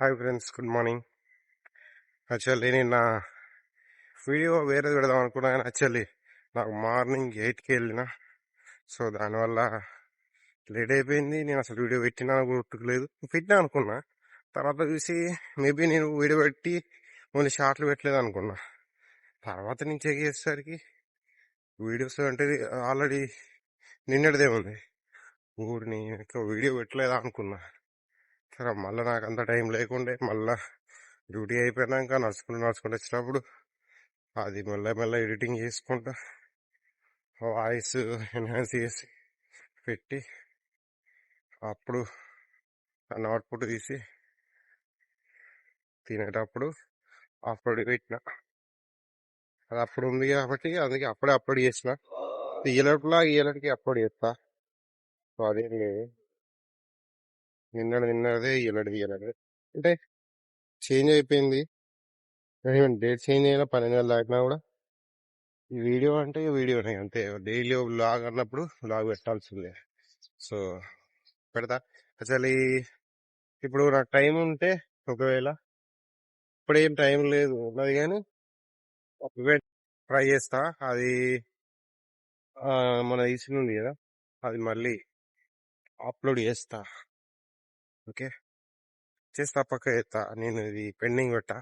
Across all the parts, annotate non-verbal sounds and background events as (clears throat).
Hi friends good morning actually నేను నా video వేరేది పెడదాం అనుకున్నా కానీ యాక్చువల్లీ నాకు మార్నింగ్ ఎయిట్కి వెళ్ళిన. సో దానివల్ల లేట్ అయిపోయింది. నేను అసలు వీడియో పెట్టినా గుర్తుకులేదు. పెట్టినా అనుకున్నా. తర్వాత చూసి మేబీ నేను వీడియో పెట్టి మళ్ళీ షార్ట్లు పెట్టలేదు అనుకున్నా. తర్వాత నేను చెక్ చేసేసరికి వీడియోస్ అంటే ఆల్రెడీ నిన్నటిదే ఉంది. ఊరిని ఇంకా వీడియో పెట్టలేదా అనుకున్నా. సరే మళ్ళీ నాకు అంత టైం లేకుండే మళ్ళా డ్యూటీ అయిపోయినాక నడుచుకుంటూ నడుచుకుంటూ వచ్చినప్పుడు అది మళ్ళీ మెల్ల ఎడిటింగ్ చేసుకుంటా వాయిస్ ఎన్హాన్స్ చేసి పెట్టి అప్పుడు దాన్ని అవుట్పుట్ తీసి తినేటప్పుడు అప్పుడు పెట్టిన. అది అప్పుడు ఉంది కాబట్టి అందుకే అప్పుడే అప్లోడ్ చేసిన. తీయలట్లా ఇయ్యలటికి అప్లోడ్ చేస్తా. సో అదేం లేదు. నిన్నడు నిన్నదే ఇయ్యలటి ఇయ్యలటి అంటే చేంజ్ అయిపోయింది. డేట్ చేంజ్ అయినా పన్నెండు నెలలు దాటినా కూడా ఈ వీడియో అంటే వీడియోనే అంతే. డైలీ బ్లాగ్ అన్నప్పుడు బ్లాగ్ పెట్టాల్సిందే. సో పెడతా. అసలు ఈ- ఇప్పుడు నాకు టైం ఉంటే ఒకవేళ ఇప్పుడు ఏం టైం లేదు ఉన్నది కానీ ట్రై చేస్తా. అది మన ఈసీ ఉంది కదా అది మళ్ళీ అప్లోడ్ చేస్తా. ఓకే. చేసి పక్క చేస్తా. నేను ఇది పెండింగ్ పెట్టా.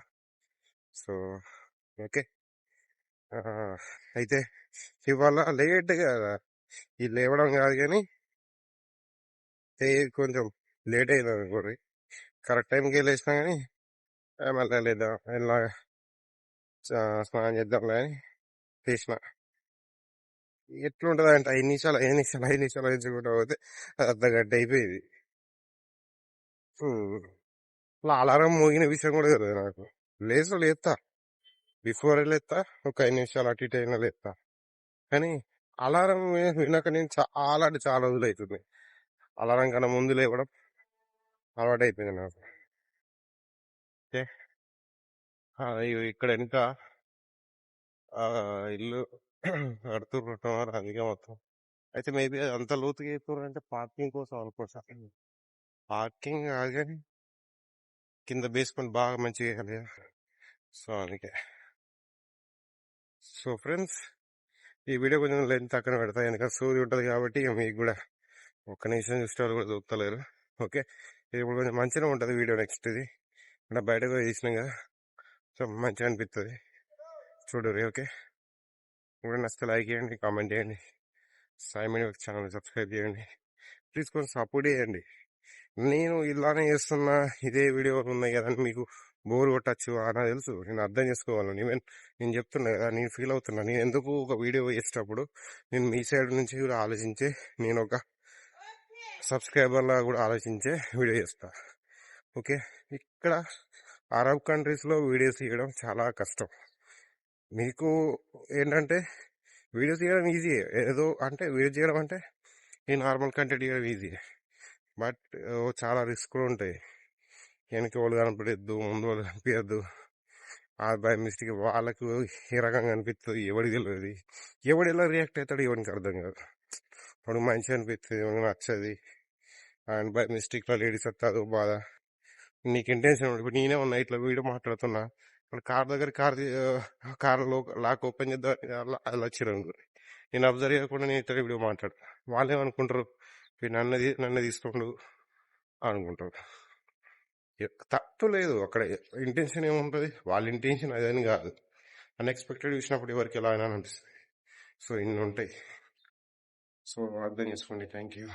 So okay. అయితే ఇవాళ లేట్ కదా. ఇది లేవడం కాదు కానీ కొంచెం లేట్ అయింది అనుకోండి. కరెక్ట్ టైంకి వెళ్ళేసినా కానీ ఆ, మళ్ళీ లేద్దాం. ఇలా స్నానం చేద్దాంలే అని చేసిన ఎట్లుంటుంది అంటే ఐదు నిమిషాలు ఐదు నిమిషాలు ఐదు నిమిషాలు ఎంచుకుంటా పోతే అర్ధ గంట అయిపోయింది. అలారం మోగిన విషయం కూడా తెలియదు నాకు. లేచో లేస్తా బిఫోర్ లేస్తా ఒక ఐదు నిమిషాలు అటు ఇటు అయినా లేస్తా కానీ అలారం వినక నేను చాలా అంటే చాలా రోజులు అవుతుంది అలారం కన్నా ముందు లేవడం అలవాటు అయిపోయింది నాకు ఓకే ఇక్కడ వెనుక ఆ, ఇల్లు (clears throat) కడుతున్నట్టున్నారు అందుకే మొత్తం. అయితే మేబీ అంత లోతుగా వేస్తున్నారు అంటే పార్కింగ్ కోసం అనుకోసా పార్కింగ్ కాదు కానీ కింద బేస్మెంట్ బాగా మంచిగా వేయాలి కదా. సో అందుకే. సో ఫ్రెండ్స్ ఈ వీడియో కొంచెం లెంత్ అక్కడ పెడతా ఎందుకంటే సూది ఉంటుంది కాబట్టి మీకు కూడా ఒక్క నిమిషం చూసే వాళ్ళు కూడా చూస్తలేరు. ఓకే? ఇది ఇప్పుడు కొంచెం మంచిగా ఉంటుంది వీడియో నెక్స్ట్ ఇది. ఇక్కడ బయటకు పోయి కదా. సో మంచిగా అనిపిస్తుంది. చూడరు ఓకే? ఇప్పుడు నచ్చితే లైక్ చేయండి కామెంట్ చేయండి. సాయి మీడియా ఛానల్ సబ్స్క్రైబ్ చేయండి. ప్లీజ్ కొంచెం సపోర్ట్ చేయండి. నేను ఇలానే చేస్తున్నా ఇదే వీడియో ఉన్నాయి కదా అని మీకు బోర్ కొట్టచ్చు అని తెలుసు. నేను అర్థం చేసుకోవాలి. ఈవెన్ నేను చెప్తున్నా కదా నేను ఫీల్ అవుతున్నా. నేను ఎందుకు ఒక వీడియో చేసేటప్పుడు నేను మీ సైడ్ నుంచి కూడా ఆలోచించే నేను ఒక సబ్స్క్రైబర్లా కూడా ఆలోచించే వీడియో చేస్తా. ఓకే? ఇక్కడ అరబ్ కంట్రీస్లో వీడియోస్ తీయడం చాలా కష్టం. మీకు ఏంటంటే వీడియోస్ తీయడం ఈజీ ఏదో అంటే వీడియో చేయడం అంటే ఈ నార్మల్ కంటెంట్ తీయడం ఈజీ బట్ చాలా రిస్క్ కూడా ఉంటాయి. వెనక వాళ్ళు కనపడద్దు ముందు వాళ్ళు కనిపించద్దు ఆ బై మిస్టేక్ వాళ్ళకు ఏ రకంగా అనిపిస్తుంది ఎవరికి తెలియదు ఎవడు ఎలా రియాక్ట్ అవుతాడు ఎవరికి అర్థం కాదు. వాడు మంచి అనిపిస్తుంది ఎవరికి నచ్చది. అండ్ బై మిస్టేక్లో లేడీస్ వస్తారు బాధ. నీకు ఇంటెన్షన్ ఇప్పుడు నేనే ఉన్నా ఇట్లా వీడియో మాట్లాడుతున్నా. ఇప్పుడు కార్ దగ్గర కార్ కార్లో లాక్ ఓపెన్ చేద్దాం అలా వచ్చిరంగు నేను అబ్జర్వ్ చేయకుండా నేను ఇతర వీడియో మాట్లాడు వాళ్ళు ఏమనుకుంటారు నన్ను నన్ను తీసుకోండు అనుకుంటారు తప్పు లేదు. అక్కడ ఇంటెన్షన్ ఏముంటుంది? వాళ్ళ ఇంటెన్షన్ అదని కాదు. అన్ఎక్స్పెక్టెడ్ చూసినప్పుడు ఎవరికి ఎలా అయినా అనిపిస్తుంది. సో ఇన్ని ఉంటాయి. సో అర్థం చేసుకోండి. Thank you